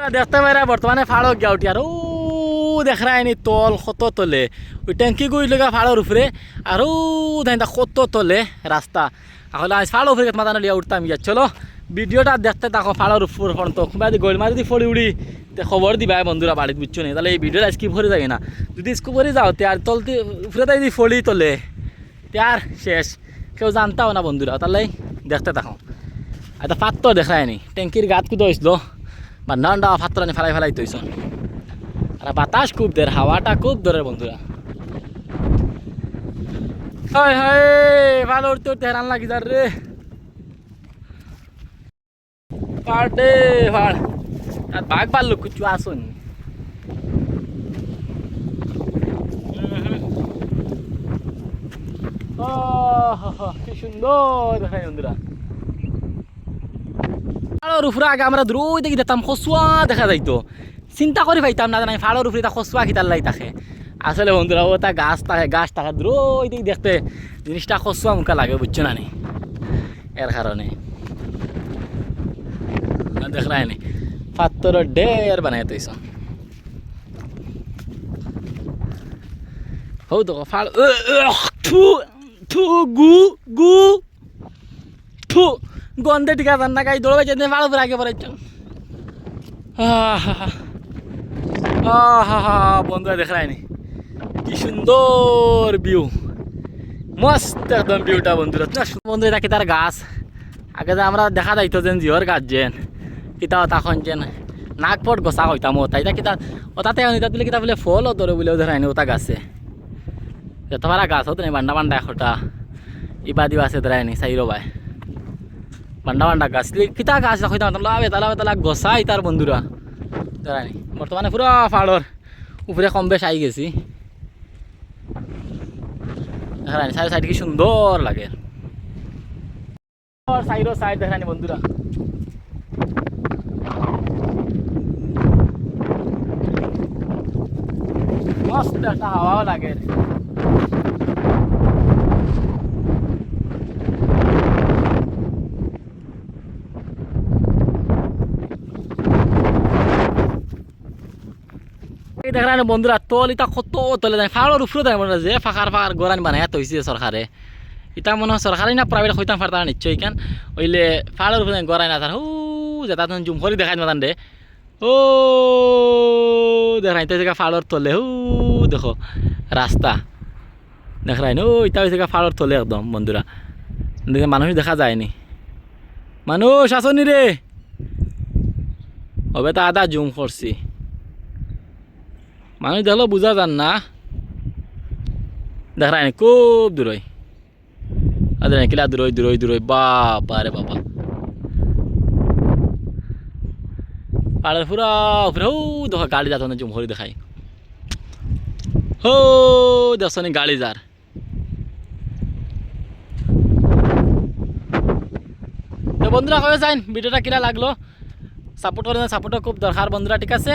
দেখতে পারা বর্তমানে ফাড়ক গিয়া উঠি আর ও দেখ রায়নি তল কত তলে। ওই ট্যাঙ্কি গুই লগা ফাড়র উপরে আর ও ধাইন্দা কত তলে রাস্তা আসলে আজ ফাড় উপরে মাথা লিয়া উঠতাম গিয়া। চলো ভিডিওটা দেখতে থাকো ফাড়র উপর ফোন তো খুব গোল মারি দি ফড়ি উড়ি তে খবর দিবা বন্ধুরা বাড়িত বুঝছ নি? তাহলে এই ভিডিওটা স্কিপ করে যাবে না? যদি স্কিপ করে যাও, তে আর তলতে উপরে তাই দি ফড়ি তোলে, তে আর শেষ। কেউ জানতাও না বন্ধুরা। তাহলে দেখতে থাকো। এটা পাত্র দেখায় নি ট্যাঙ্কির গাত কুদো হয়েছিল বা নান্ডা পাত্র আনি ফেলাই ফেলাই তৈছ। আর বাতাস খুব দের হাওয়াটা খুব ধরে বন্ধুরা। হয় হয়, ভালো উঠতে উঠতে হেরান লাগি যার রে পাড়ে পাড় আর বাঘ পারল কিছু আসুন কি সুন্দর দেখায় বন্ধুরা। ফাড়র উপরে আগে আমরা দ্রুই দেখি দেখতাম খসুয়া দেখা যাইতো। চিন্তা করে পাইতাম না জানাই ফাড়র উপরে তা খসুয়া খিতার লাই থাকে আসলে বন্ধুরা ও তা গাছ থাকে গাছ থাকে দ্রুই দেখি দেখতে জিনিসটা খসুয়া মুখা লাগে বুঝছ না নি? এর কারণে দেখলাই নি? পাত্তর ডের বানাই তৈছ হৌ তো, ফাড় থু থু, গু গু, থু। না গাই দৌড়াই যেতে ভালো করে আগে পরে বন্ধুরা দেখ রায়নি কি সুন্দর ভিউ মস্ত একদম ভিউটা বন্ধুরা। বন্ধু, এটা কি তার গাছ? আগে যে আমরা দেখা যাইতো যেন জিওর গাছ যেন। কিতা তখন যেন। নাগপট গছা হইতাম ও, তাই কিতা ও তাতে অনিতা বলে কিতা বলে ফলও ধরে বলেও ধরাইনি ওটা গাছে। তোমার গাছ হতো না বান্ডা বান্ডা এখটা। ইবা দিবা আছে ধরাইনি চাইরো বাই বান্ডা বান্ডা গাছ। কিতা গাছ হইতাম লাভ এটা লাভ এটা গছাই তার বন্ধুরা ধরাইনি বর্তমানে পুরো পাহাড়র উপরে কম বেশ আই গেছি। দেখানি সাইড সাইড কি সুন্দর লাগে। সাইডও সাইড দেখানি বন্ধুরা মস্ত একটা হাওয়াও লাগে দেখলাম বন্ধুরা, তল ইটা কত তলে যায় ফাড়র উপরে যায় মনে যে ফাঁকার ফাঁকার গোরান বানাই তৈছে সরকারে ইটা মনে হয় সরকারি না প্রাইভেট হইতাম ফারতাম নিশ্চয় কেন ওইলে ফাড়র উপরে গড়াই না তার হু যেটা তখন জুম করে দেখাই মাতান দে ও দেখাই তো ফাড়র তলে হু দেখো রাস্তা দেখাই নো ইটা জায়গা ফাড়র তলে একদম বন্ধুরা মানুষ দেখা যায়নি মানুষ আসনি রে হবে তা আদা জুম করছি মানুষ দেখল বুঝা যান না দেখায় না খুব দূরই আদে কিলা দূরই দূরই দূরই বাবা রে বাবা পাড়ের পুরা উপরে হো দেখো গাড়ি যাত না জুম করে দেখাই হো দেখছনি গাড়ি যার তো বন্ধুরা কবে যাইন ভিডিওটা কিরা লাগল সাপোর্ট করেন সাপোর্টও খুব দরকার বন্ধুরা ঠিক আছে